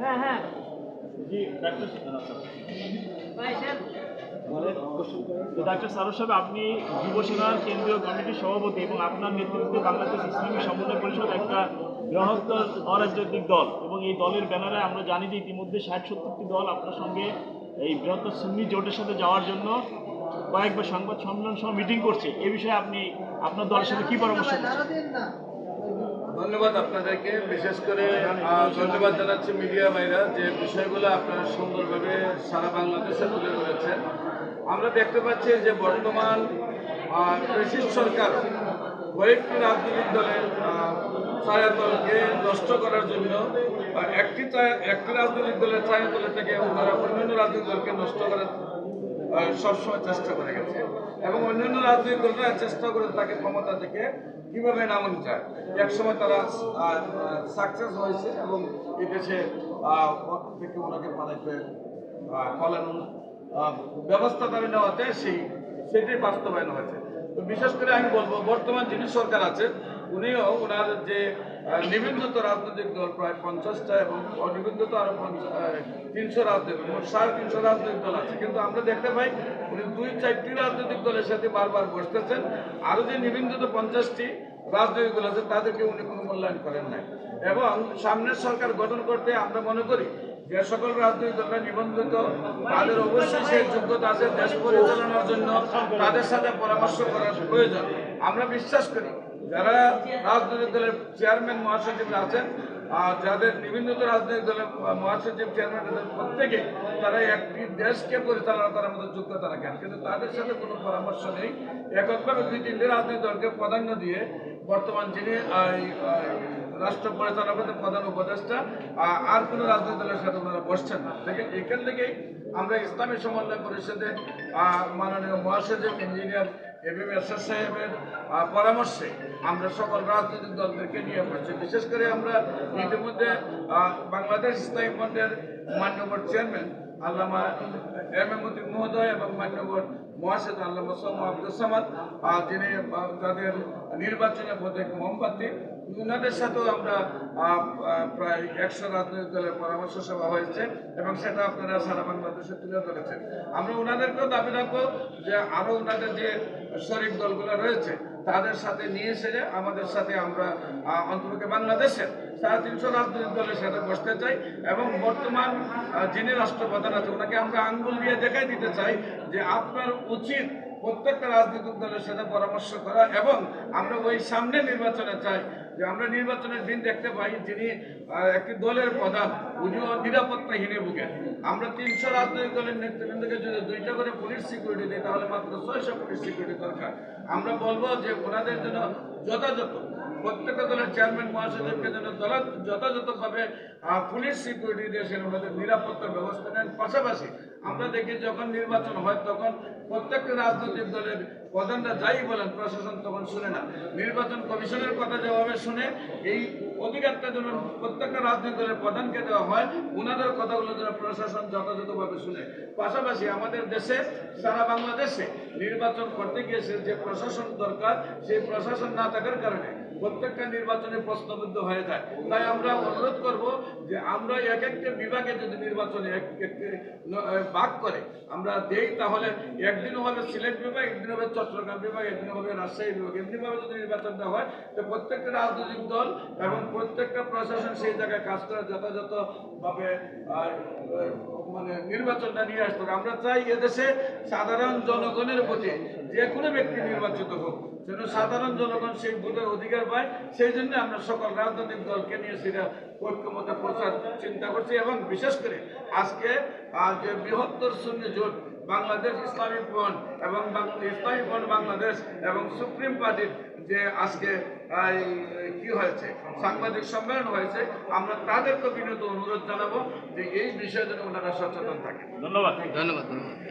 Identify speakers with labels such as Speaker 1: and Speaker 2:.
Speaker 1: হ্যাঁ হ্যাঁ।
Speaker 2: জি doctor doctor সারোর সাহেব আপনি যুব সেনার কেন্দ্রীয় কমিটির সভাপতি এবং আপনার নেতৃত্বে বাংলাদেশ ইসলামী সমন্বয় পরিষদ একটা বৃহত্তর অরাজনৈতিক দল এবং এই দলের ব্যানারে আমরা জানি যে ইতিমধ্যে ষাট সত্তরটি দল আপনার সঙ্গে এই বৃহত্তর সুন্নি জোটের সাথে যাওয়ার জন্য কয়েকবার সংবাদ সম্মেলন সহ মিটিং করছে। এ বিষয়ে আপনি আপনার দলের সাথে কি পরামর্শ করছেন?
Speaker 3: ধন্যবাদ আপনাদেরকে। বিশেষ করে ধন্যবাদ জানাচ্ছি মিডিয়া ভাইরা যে বিষয়গুলো আপনারা সুন্দরভাবে সারা বাংলাদেশে তুলে ধরেছেন। আমরা দেখতে পাচ্ছি যে বর্তমান ব্রিটিশ সরকার কয়েকটি রাজনৈতিক দলের ছায়াতলকে নষ্ট করার জন্য একটি একটি রাজনৈতিক দলের ছায়াতলে থেকে ওনারা অন্যান্য রাজনৈতিক দলকে নষ্ট করার সবসময় চেষ্টা করে গেছে। এবং অন্যান্য রাজনৈতিক দলরা চেষ্টা করে তাকে ক্ষমতা থেকে কীভাবে নামানো যায়? একসময় তারা সাকসেস হয়েছে এবং এদেশে থেকে ওনাকে পালাইতে পালানোর ব্যবস্থা তারা নেওয়াতে সেই, সেটাই বাস্তবায়ন হয়েছে। তো বিশেষ করে আমি বলব, বর্তমান যিনি সরকার আছে, উনিও ওনার যে নিবন্ধিত রাজনৈতিক দল প্রায় পঞ্চাশটা এবং অনিবন্ধিত আরও তিনশো রাজনৈতিক সাড়ে তিনশো রাজনৈতিক দল আছে। কিন্তু আমরা দেখতে পাই উনি দুই চারটি রাজনৈতিক দলের সাথে বারবার বসতেছেন। আরও যে নিবন্ধিত পঞ্চাশটি রাজনৈতিক দল আছে, তাদেরকে উনি কোনো মূল্যায়ন করেন নাই। এবং সামনের সরকার গঠন করতে আমরা মনে করি যে সকল রাজনৈতিক দলরা নিবন্ধিত, তাদের অবশ্যই সেই যোগ্যতা আছে দেশ পরিচালনার জন্য তাদের সাথে পরামর্শ করার প্রয়োজন। আমরা বিশ্বাস করি, যারা রাজনৈতিক দলের চেয়ারম্যান মহাসচিবরা আছেন, আর যাদের নিবন্ধিত রাজনৈতিক দলের মহাসচিব, চেয়ারম্যান প্রত্যেকে, তারা একটি দেশকে পরিচালনা করার মতো যোগ্যতা রাখেন কিন্তু তাদের সাথে কোনো পরামর্শ নেই। এককভাবে দুই তিনটে রাজনৈতিক দলকে প্রাধান্য দিয়ে বর্তমান যিনি রাষ্ট্র পরিচালনা করতে প্রধান উপদেষ্টা আর কোনো রাজনৈতিক দলের সাথে ওনারা বসছেন না। এখান থেকেই আমরা ইসলামী সমন্বয় পরিষদে মাননীয় মহাসচিব, ইঞ্জিনিয়ার এবিএম এরশাদ সাহেবের পরামর্শে আমরা সকল রাজনৈতিক দলদেরকে নিয়ে পড়ছি বিশেষ করে আমরা ইতিমধ্যে বাংলাদেশ ইসলামী ফ্রন্টের মান্যবর চেয়ারম্যান, আল্লামা এম এম মহোদয় এবং মান্যবর মহাসচিব আল্লাহ আব্দুল সামাদ যিনি তাদের নির্বাচনে প্রত্যেক মোমবাতি। ওনাদের সাথেও আমরা প্রায় একশো রাজনৈতিক দলের পরামর্শ সভা হয়েছে এবং সেটা আপনারা সারা বাংলাদেশে তুলে ধরেছেন। আমরা ওনাদেরকেও দাবি রাখব যে আরও ওনাদের যে শরিক দলগুলো রয়েছে, তাদের সাথে নিয়ে এসে আমাদের সাথে আমরা অন্ততপক্ষে বাংলাদেশের সাড়ে তিনশো রাজনৈতিক দলের সাথে বসতে চাই এবং বর্তমান যিনি রাষ্ট্রপ্রধান আছে, ওনাকে আমরা আঙ্গুল দিয়ে দেখাই দিতে চাই যে আপনার উচিত প্রত্যেকটা রাজনৈতিক দলের সাথে পরামর্শ করা এবং আমরা ওই সামনে নির্বাচনে চাই। যে আমরা নির্বাচনের দিন দেখতে পাই যিনি একটি দলের প্রধান, উনিও নিরাপত্তাহীনে ভুগেন। আমরা তিনশো রাজনৈতিক দলের নেতৃবৃন্দকে যদি দুইটা করে পুলিশ সিকিউরিটি দিই, তাহলে মাত্র ছয়শো পুলিশ সিকিউরিটি দরকার। আমরা বলব যে ওনাদের জন্য যথাযথ, প্রত্যেকটা দলের চেয়ারম্যান মহাসচিবকে যেন যথাযথভাবে পুলিশ সিকিউরিটি দিয়ে সেন ওনাদের নিরাপত্তার ব্যবস্থা নেন। পাশাপাশি আমরা দেখি যখন নির্বাচন হয়, তখন প্রত্যেকটা রাজনৈতিক দলের প্রধানরা যাই বলেন, প্রশাসন তখন শুনে না। নির্বাচন কমিশনের কথা যেভাবে শুনে, এই অধিকারটা যেন প্রত্যেকটা রাজনৈতিক দলের প্রধানকে দেওয়া হয় ওনাদের কথাগুলো যেন প্রশাসন যথাযথভাবে শুনে। পাশাপাশি আমাদের দেশে, সারা বাংলাদেশে নির্বাচন করতে গিয়েছে যে প্রশাসন দরকার, সেই প্রশাসন না থাকার কারণে প্রত্যেকটা নির্বাচনে প্রশ্নবিদ্ধ হয়ে যায়। তাই আমরা অনুরোধ করব যে আমরা এক একটা বিভাগে যদি নির্বাচনে ভাগ করে আমরা দেই, তাহলে একদিন হবে সিলেট বিভাগ একদিন হবে চট্টগ্রাম বিভাগ একদিন হবে রাজশাহী বিভাগ। এমনিভাবে যদি নির্বাচনটা হয়, তো প্রত্যেকটা রাজনৈতিক দল এবং প্রত্যেকটা প্রশাসন সেই জায়গায় কাজ করে যথাযথভাবে মানে নির্বাচনটা নিয়ে আসতে আমরা চাই এদেশে সাধারণ জনগণের প্রতি যে কোনো ব্যক্তি নির্বাচিত হোক। যেন সাধারণ জনগণ সেই ভোটের অধিকার পায় সেই জন্য আমরা সকল রাজনৈতিক দলকে নিয়ে সেটা ঐক্যমতে প্রচার চিন্তা করছি এবং বিশেষ করে আজকে যে বৃহত্তর শূন্য জোট বাংলাদেশ ইসলামী ফ্রন্ট এবং ইসলামী ফ্রন্ট বাংলাদেশ এবং সুপ্রিম পার্টির যে আজকে কি হয়েছে সাংবাদিক সম্মেলন হয়েছে আমরা তাদেরকে বিনীত অনুরোধ জানাব যে এই বিষয়ে যেন ওনারা সচেতন থাকে
Speaker 2: ধন্যবাদ।
Speaker 4: ধন্যবাদ ধন্যবাদ।